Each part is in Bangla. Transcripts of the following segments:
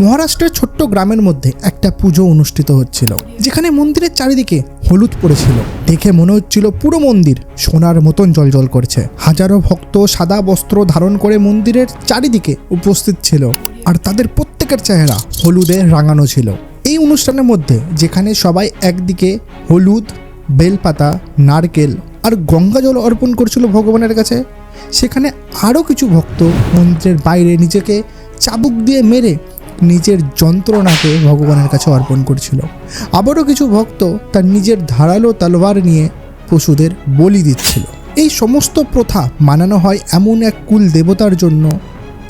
মহারাষ্ট্রের ছোট্ট গ্রামের মধ্যে একটা পুজো অনুষ্ঠিত হচ্ছিল, যেখানে মন্দিরের চারিদিকে হলুদ পড়েছিল। দেখে মনে হচ্ছিল পুরো মন্দির সোনার মতন জলজল করছে। হাজারো ভক্ত সাদা বস্ত্র ধারণ করে মন্দিরের চারিদিকে উপস্থিত ছিল, আর তাদের প্রত্যেকের চেহারা হলুদে রাঙানো ছিল। এই অনুষ্ঠানের মধ্যে, যেখানে সবাই একদিকে হলুদ, বেলপাতা, নারকেল আর গঙ্গা জল অর্পণ করছিল ভগবানের কাছে, সেখানে আরও কিছু ভক্ত মন্দিরের বাইরে নিজেকে চাবুক দিয়ে মেরে নিজের যন্ত্রণাকে ভগবানের কাছে অর্পণ করছিল। আবারও কিছু ভক্ত তার নিজের ধারালো তলোয়ার নিয়ে পশুদের বলি দিচ্ছিল। এই সমস্ত প্রথা মানানো হয় এমন এক কুল দেবতার জন্য,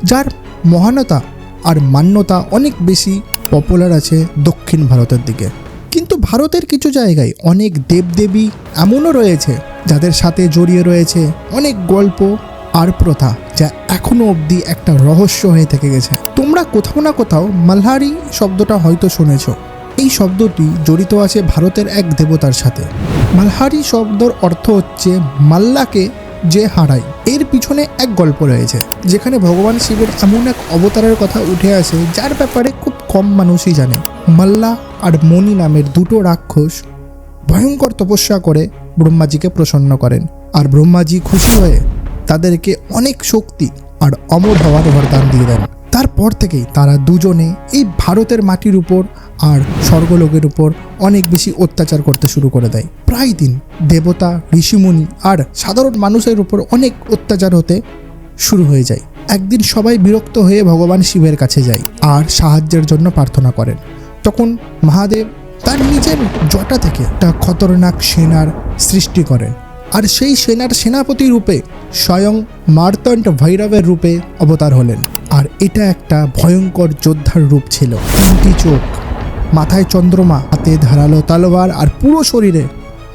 যার মহানতা আর মান্যতা অনেক বেশি পপুলার আছে দক্ষিণ ভারতের দিকে। কিন্তু ভারতের কিছু জায়গায় অনেক দেবদেবী এমনও রয়েছে, যাদের সাথে জড়িয়ে রয়েছে অনেক গল্প আর প্রথা, যা এখনও অবধি একটা রহস্য হয়ে থেকে গেছে। তোমরা কোথাও না কোথাও মালহারি শব্দটা হয়তো শুনেছ। এই শব্দটি জড়িত আছে ভারতের এক দেবতার সাথে। মালহারি শব্দর অর্থ হচ্ছে মাল্লাকে যে হারায়। এর পিছনে এক গল্প রয়েছে, যেখানে ভগবান শিবের এমন এক অবতারের কথা উঠে আসে, যার ব্যাপারে খুব কম মানুষই জানে। মাল্লা আর মণি নামের দুটো রাক্ষস ভয়ঙ্কর তপস্যা করে ব্রহ্মাজিকে প্রসন্ন করেন। আর ব্রহ্মাজি খুশি হয়ে তাদেরকে অনেক শক্তি আর অমর হওয়ার বরদান দিয়ে দেন। তারপর থেকেই তারা দুজনে এই ভারতের মাটির উপর আর স্বর্গলোকের উপর অনেক বেশি অত্যাচার করতে শুরু করে দেয়। প্রায় দিন দেবতা, ঋষিমুনি আর সাধারণ মানুষের উপর অনেক অত্যাচার হতে শুরু হয়ে যায়। একদিন সবাই বিরক্ত হয়ে ভগবান শিবের কাছে যায় আর সাহায্যের জন্য প্রার্থনা করেন। তখন মহাদেব তার নিজের জটা থেকে একটা খতরনাক সেনার সৃষ্টি করেন। আর সেই সেনার সেনাপতি রূপে স্বয়ং মার্তণ্ড ভৈরবের রূপে অবতার হলেন। আর এটা একটা ভয়ঙ্কর যোদ্ধার রূপ ছিল। তিনটি চোখ, মাথায় চন্দ্রমা, হাতে ধারালো তালোয়ার আর পুরো শরীরে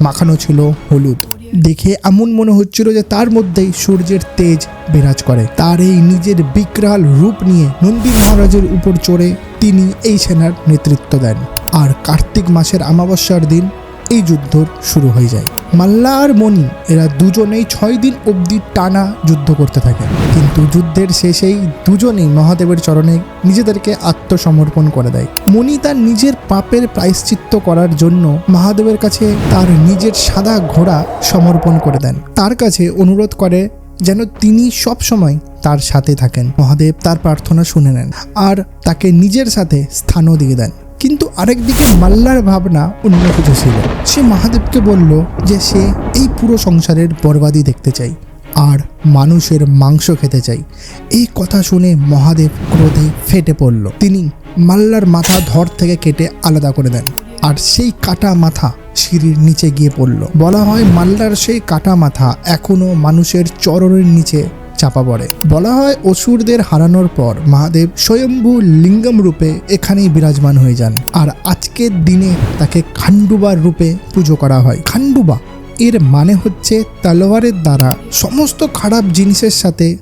মাখানো ছিল হলুদ। দেখে এমন মনে হচ্ছিল যে তার মধ্যেই সূর্যের তেজ বিরাজ করে। তার এই নিজের বিকরাল রূপ নিয়ে নন্দী মহারাজের উপর চড়ে তিনি এই সেনার নেতৃত্ব দেন। আর কার্তিক মাসের অমাবস্যার দিন এই যুদ্ধ শুরু হয়ে যায়। মাল্লা আর মণি এরা দুজনেই ছয় দিন অবধি টানা যুদ্ধ করতে থাকে। কিন্তু যুদ্ধের শেষেই দুজনেই মহাদেবের চরণে নিজেদেরকে আত্মসমর্পণ করে দেয়। মণি তার নিজের পাপের প্রায়শ্চিত্ত করার জন্য মহাদেবের কাছে তার নিজের সাদা ঘোড়া সমর্পণ করে দেন। তার কাছে অনুরোধ করে যেন তিনি সব সময় তার সাথে থাকেন। মহাদেব তার প্রার্থনা শুনে নেন আর তাকে নিজের সাথে স্থানও দিয়ে দেন। কিন্তু আরেকদিকে মাল্লার ভাবনা অন্য কিছু ছিল। সে মহাদেবকে বলল যে সে এই পুরো সংসারের বরবাদি দেখতে চাই আর মানুষের মাংস খেতে চাই। এই কথা শুনে মহাদেব ক্রোধে ফেটে পড়ল। তিনি মাল্লার মাথা ধর থেকে কেটে আলাদা করে দেন আর সেই কাটা মাথা সিঁড়ির নিচে গিয়ে পড়ল। বলা হয় মাল্লার সেই কাটা মাথা এখনও মানুষের চরণের নিচে চাপা পড়ে। বলা হয়, অসুরদের হারানোর পর মহাদেব স্বয়ম্ভু লিঙ্গম রূপে এখানেই বিরাজমান হয়ে যান। আর আজকের দিনে তাকে খান্ডুবার রূপে পুজো করা হয়। খান্ডুবা এর মানে হচ্ছে তলোয়ারের দ্বারা সমস্ত খারাপ জিনিসের সাথে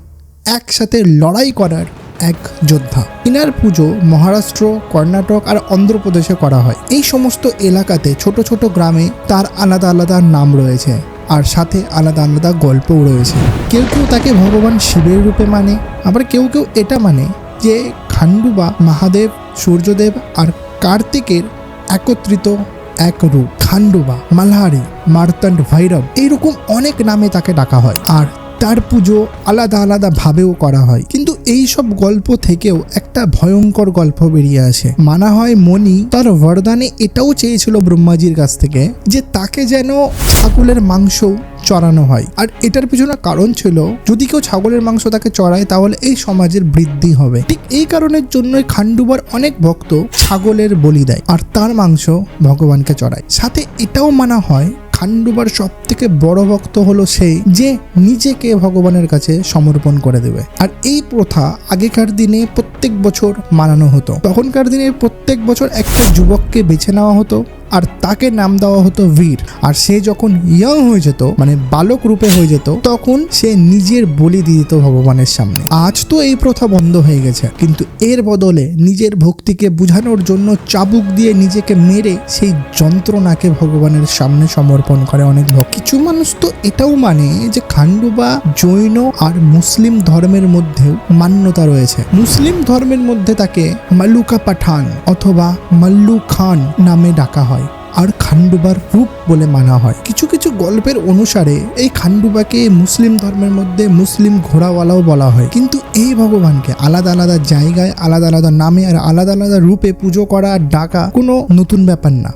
একসাথে লড়াই করার এক যোদ্ধা। ইনার পুজো মহারাষ্ট্র, কর্ণাটক আর অন্ধ্রপ্রদেশে করা হয়। এই সমস্ত এলাকাতে ছোট ছোট গ্রামে তার আলাদা আলাদা নাম রয়েছে। আর সাথে আলাদা আলাদা গল্পও রয়েছে। কেউ কেউ তাকে ভগবান শিবের রূপে মানে আবার কেউ কেউ এটা মানে যে খান্ডু বা মহাদেব, সূর্যদেব আর কার্তিকের একত্রিত এক রূপ। খান্ডুবা মালহারি, মার্তণ্ড ভৈরব, এইরকম অনেক নামে তাকে ডাকা হয়। আর তার পুজো আলাদা আলাদা ভাবেও করা হয়। কিন্তু এই সব গল্প থেকেও একটা ভয়ঙ্কর গল্প বেরিয়ে আসে। মানা হয় মণি তার বরদানে এটাও চেয়েছিল ব্রহ্মাজির কাছ থেকে যে তাকে যেন ছাগলের মাংস চড়ানো হয়। আর এটার পিছনে কারণ ছিল, যদি কেউ ছাগলের মাংস তাকে চড়ায় তাহলে এই সমাজের বৃদ্ধি হবে। ঠিক এই কারণের জন্যই খান্ডুবার অনেক ভক্ত ছাগলের বলি দেয়, আর তার মাংস ভগবানকে চড়ায়। সাথে এটাও মানা হয় খান্ডুবার সব থেকে বড় ভক্ত হলো সেই যে নিজেকে ভগবানের কাছে সমর্পণ করে দেবে। আর এই প্রথা আগেকার দিনে প্রত্যেক বছর মানানো হতো। তখনকার দিনে প্রত্যেক বছর একটা যুবককে বেছে নেওয়া হতো। আর তাকে নাম দেওয়া হতো বীর। আর সে যখন ইয়ং হয়ে যেত মানে বালক রূপে হয়ে যেত, তখন সে নিজের বলি দিয়ে দিত ভগবানের সামনে। আজ তো এই প্রথা বন্ধ হয়ে গেছে, কিন্তু এর বদলে নিজের ভক্তিকে বোঝানোর জন্য চাবুক দিয়ে নিজেকে মেরে সেই যন্ত্রণাকে ভগবানের সামনে সমর্পণ করে অনেক ভক্ত। কিছু মানুষ তো এটাও মানে যে খান্ডুবা জৈন আর মুসলিম ধর্মের মধ্যেও মান্যতা রয়েছে। মুসলিম ধর্মের মধ্যে তাকে মাল্লুকা পাঠান অথবা মাল্লু খান নামে ডাকা হয়। আর খান্ডুবার রূপ বলে মানা হয়। কিছু কিছু গল্পের অনুসারে এই খান্ডুবাকে মুসলিম ধর্মের মধ্যে মুসলিম ঘোড়াওয়ালাও বলা হয়। কিন্তু এই ভগবানকে আলাদা আলাদা জায়গায়, আলাদা আলাদা নামে আর আলাদা আলাদা রূপে পুজো করা, ডাকা কোনো নতুন ব্যাপার না।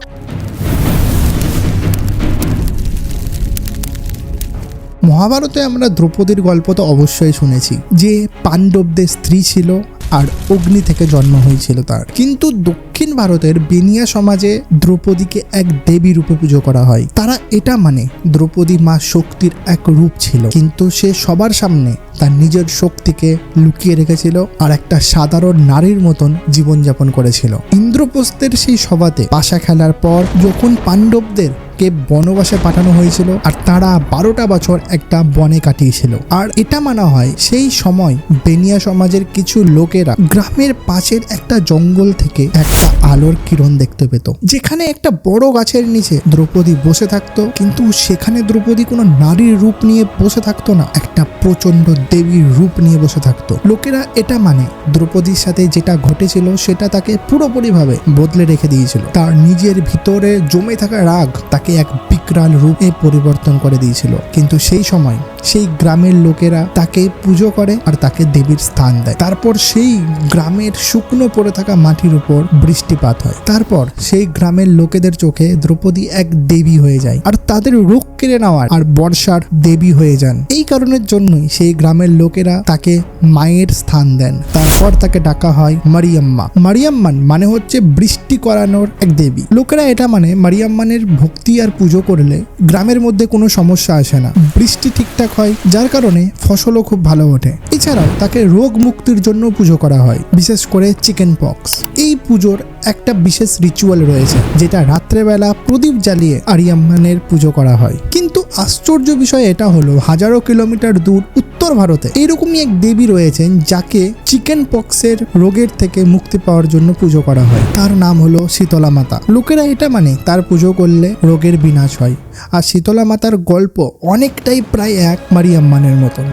মহাভারতে আমরা দ্রৌপদীর গল্প তো অবশ্যই শুনেছি, যে পাণ্ডবদের স্ত্রী ছিল আর অগ্নি থেকে জন্ম হয়েছিল তার। কিন্তু দক্ষিণ ভারতের বেনিয়া সমাজে দ্রৌপদীকে এক দেবী রূপে পুজো করা হয়। তারা এটা মানে দ্রৌপদী মা শক্তির এক রূপ ছিল। কিন্তু সে সবার সামনে তার নিজের শক্তিকে লুকিয়ে রেখেছিল আর একটা সাধারণ নারীর মতন জীবনযাপন করেছিল। ইন্দ্রপ্রস্থের সেই সভাতে পাশা খেলার পর যখন পাণ্ডবদের কে বনবাসে পাঠানো হয়েছিল আর তারা বারোটা বছর একটা বনে কাটিয়েছিল। আর এটা মানা হয় সেই সময় বেনিয়া সমাজের কিছু লোকেরা গ্রামের পাশের একটা জঙ্গল থেকে একটা আলোর কিরণ দেখতে পেত। যেখানে একটা বড় গাছের নিচে দ্রৌপদী বসে থাকতো, কিন্তু সেখানে দ্রৌপদী কোনো নারীর রূপ নিয়ে বসে থাকতো না, একটা প্রচণ্ড দেবীর রূপ নিয়ে বসে থাকতো। লোকেরা এটা মানে দ্রৌপদীর সাথে যেটা ঘটেছিল সেটা তাকে পুরোপুরিভাবে বদলে রেখে দিয়েছিল। তার নিজের ভিতরে জমে থাকা রাগ তাকে এক বিকরাল রূপে পরিবর্তন করে দিয়েছিল। কিন্তু সেই সময় সেই গ্রামের লোকেরা তাকে পুজো করে আর তাকে দেবীর স্থান দেয়। তারপর সেই গ্রামের শুকনো পড়ে থাকা মাটির উপর বৃষ্টিপাত হয়। তারপর সেই গ্রামের লোকেদের চোখে দ্রৌপদী এক দেবী হয়ে যায় আর তাদের রোগ কেড়ে নেওয়ার আর বর্ষার দেবী হয়ে যান। এই কারণের জন্যই সেই গ্রামের লোকেরা তাকে মায়ের স্থান দেন। তারপর তাকে ডাকা হয় মারিয়াম্মা। মারিয়াম্মান মানে হচ্ছে বৃষ্টি করানোর এক দেবী। লোকেরা এটা মানে মারিয়াম্মানের ভক্তি আর পুজো করলে গ্রামের মধ্যে কোনো সমস্যা আসে না। বৃষ্টি ঠিকঠাক হয়, যার কারণে ফসলও খুব ভালো ওঠে। এছাড়াও তাকে রোগ মুক্তির জন্য পুজো করা হয়, বিশেষ করে চিকেন পক্স। এই পুজোর একটা বিশেষ রিচুয়াল রয়েছে, যেটা রাত্রেবেলা প্রদীপ জ্বালিয়ে আরিয়াম্মানের পুজো করা হয়। কিন্তু আশ্চর্য বিষয় এটা হলো, হাজারো কিলোমিটার দূর উত্তর ভারতে এইরকমই এক দেবী রয়েছেন যাকে চিকেন পক্সের রোগের থেকে মুক্তি পাওয়ার জন্য পুজো করা হয়। তার নাম হলো শীতলা মাতা। লোকেরা এটা মানে তার পুজো করলে রোগের বিনাশ হয়। আর শীতলা মাতার গল্প অনেকটাই প্রায় এক মারিয়াম্মানের মতন।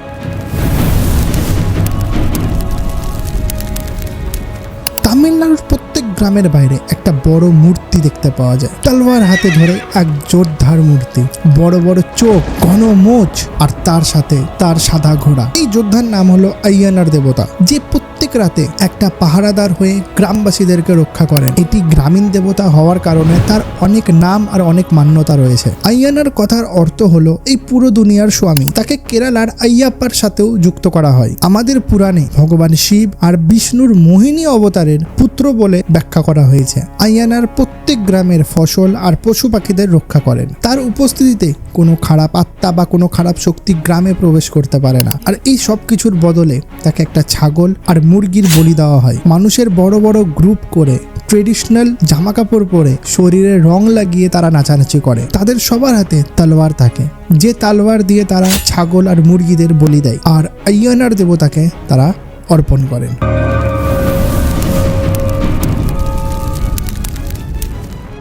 গ্রামের বাইরে একটা বড় মূর্তি দেখতে পাওয়া যায়। তলোয়ার হাতে ধরে এক যোদ্ধার মূর্তি। বড় বড় চোখ, ঘন মোচ আর তার সাথে তার সাদা ঘোড়া। এই যোদ্ধার নাম হলো আইয়ানার দেবতা, যে প্রত্যেক রাতে একটা পাহারাদার হয়ে গ্রামবাসীদেরকে রক্ষা করেন। এটি গ্রামীণ দেবতা হওয়ার কারণে তার অনেক নাম আর অনেক মান্যতা রয়েছে। আইয়ানার কথার অর্থ হলো এই পুরো দুনিয়ার স্বামী। তাকে কেরালার আইয়াপ্পার সাথেও যুক্ত করা হয়। আমাদের পুরাণে ভগবান শিব আর বিষ্ণুর মোহিনী অবতারের পুত্র বলে ব্যাখ্যা করা হয়েছে। আইয়ানার প্রত্যেক গ্রামের ফসল আর পশু পাখিদের রক্ষা করেন। তার উপস্থিতিতে কোনো খারাপ আত্মা বা কোনো খারাপ শক্তি গ্রামে প্রবেশ করতে পারে না। আর এই সব কিছুর বদলে তাকে একটা ছাগল আর মুরগির বলি দেওয়া হয়। মানুষের বড় বড় গ্রুপ করে, ট্রেডিশনাল জামা কাপড় পরে শরীরে রং লাগিয়ে তারা নাচানাচি করে। তাদের সবার হাতে তলোয়ার থাকে। যে তালোয়ার দিয়ে তারা ছাগল আর মুরগিদের বলি দেয়। আর আইয়ানার দেবতাকে তারা অর্পণ করেন।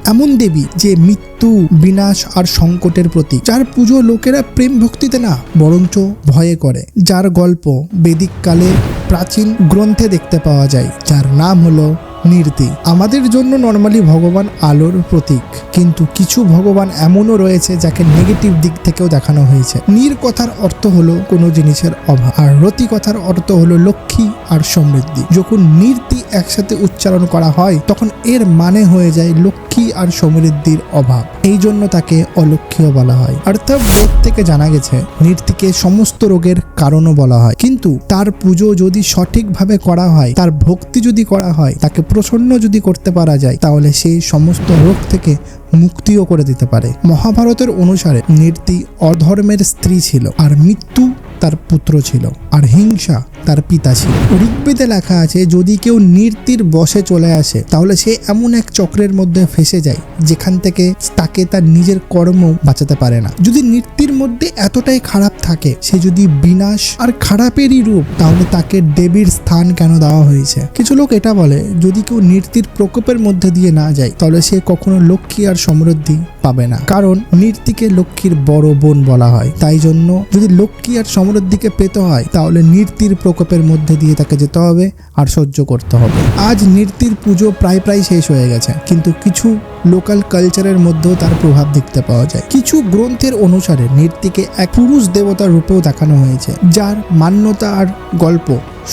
এমন দেবী যে মৃত্যু, বিনাশ আর সংকটের প্রতীক। যার পুজো লোকেরা প্রেম ভক্তিতে না, বরঞ্চ ভয়ে করে। যার গল্প বেদিক কালে প্রাচীন গ্রন্থে দেখতে পাওয়া যায়, যার নাম হলো নির্তি আমাদের জন্য নর্মালি ভগবান আলোর প্রতীক। কিন্তু কিছু ভগবান এমনও রয়েছে যাকে নেগেটিভ দিক থেকেও দেখানো হয়েছে। নীর কথার অর্থ হলো কোনো জিনিসের অভাব। আর রতি কথার অর্থ হলো লক্ষ্মী আর সমৃদ্ধি। যখন নৃতি একসাথে উচ্চারণ করা হয়, তখন এর মানে হয়ে যায় লক্ষ্মী আর সমৃদ্ধির অভাব। এই জন্য তাকে অলক্ষ্মীও বলা হয়। অর্থাৎ বেদ থেকে জানা গেছে নৃত্যকে সমস্ত রোগের কারণও বলা হয়। কিন্তু তার পুজো যদি সঠিকভাবে করা হয়, তার ভক্তি যদি করা হয়, তাকে প্রসন্ন যদি করতে পারা যায়, তাহলে সেই সমস্ত রোগ থেকে মুক্তিও করে দিতে পারে। মহাভারতের অনুসারে নৃত্যি অধর্মের স্ত্রী ছিল আর মৃত্যু তার পুত্র ছিল আর হিংসা তার পিতা ছিল। ঋগ্বেদে লেখা আছে, যদি কেউ নৃত্যের বসে চলে আসে, তাহলে সে এমন এক চক্রের মধ্যে ফেসে যায়, যেখান থেকে তাকে তার নিজের কর্ম বাঁচাতে পারে না। যদি নৃত্যের মধ্যে এতটাই খারাপ থাকে, সে যদি বিনাশ আর খারাপেরই রূপ, তাহলে তাকে দেবীর স্থান কেন দেওয়া হয়েছে? কিছু লোক এটা বলে, যদি কেউ নৃত্যের প্রকোপের মধ্যে দিয়ে না যায়, তাহলে সে কখনো লক্ষ্মী আর সমৃদ্ধি পাবে না। কারণ নৃত্যকে লক্ষ্মীর বড় বোন বলা হয়। তাই জন্য যদি লক্ষ্মী আর সমৃদ্ধিকে পেতে হয়, তাহলে নৃত্যের প্রকোপের মধ্যে দিয়ে তাকে যেতে হবে আর সহ্য করতে হবে। আজ নৃত্যের পুজো প্রায় প্রায় শেষ হয়ে গেছে। কিন্তু কিছু লোকাল কালচারের মধ্যেও তার প্রভাব দেখতে পাওয়া যায়। কিছু গ্রন্থের অনুসারে নৃত্যকে এক পুরুষ দেবতার রূপেও দেখানো হয়েছে, যার মান্যতা আর গল্প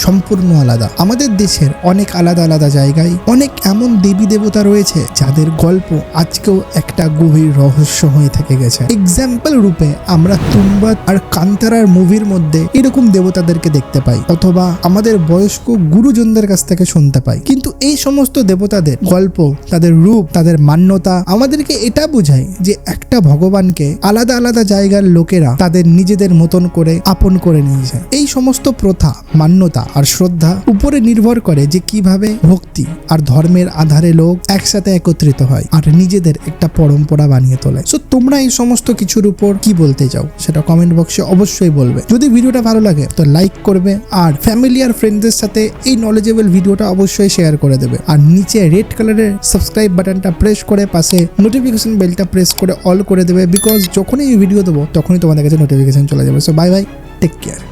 সম্পূর্ণ আলাদা। আমাদের দেশের অনেক আলাদা আলাদা জায়গায় অনেক এমন দেবী দেবতা রয়েছে, যাদের গল্প আজকেও একটা গভীর রহস্য হয়ে থেকে গেছে। এক্সাম্পল রূপে আমরা তুম্বাদ আর কান্তারার মুভির মধ্যে এরকম দেবতাদেরকে দেখতে পাই, অথবা আমাদের বয়স্ক গুরুজনদের কাছ থেকে শুনতে পাই। কিন্তু এই সমস্ত দেবতাদের গল্প, তাদের রূপ, তাদের মান্যতা আমাদেরকে এটা বোঝায় যে একটা ভগবানকে আলাদা আলাদা জায়গার লোকেরা তাদের নিজেদের মতন করে আপন করে নিয়েছে। এই সমস্ত প্রথা, মান্যতা আর শ্রদ্ধা উপরে নির্ভর করে যে কীভাবে ভক্তি আর ধর্মের আধারে লোক একসাথে একত্রিত হয় আর নিজেদের একটা পরম্পরা বানিয়ে তোলে। সো তোমরা এই সমস্ত কিছুর উপর কি বলতে চাও সেটা কমেন্ট বক্সে অবশ্যই বলবে। যদি ভিডিওটা ভালো লাগে তো লাইক করবে আর ফ্যামিলি আর ফ্রেন্ডসদের সাথে এই নলেজেবল ভিডিওটা অবশ্যই শেয়ার করে দেবে। আর নিচে রেড কালারের সাবস্ক্রাইব বাটনটা প্রেস করে পাশে নোটিফিকেশন বেলটা প্রেস করে অল করে দেবে বিকজ যখনই ভিডিও দেবো, তখনই তোমাদের কাছে নোটিফিকেশন চলে যাবে। So bye bye take care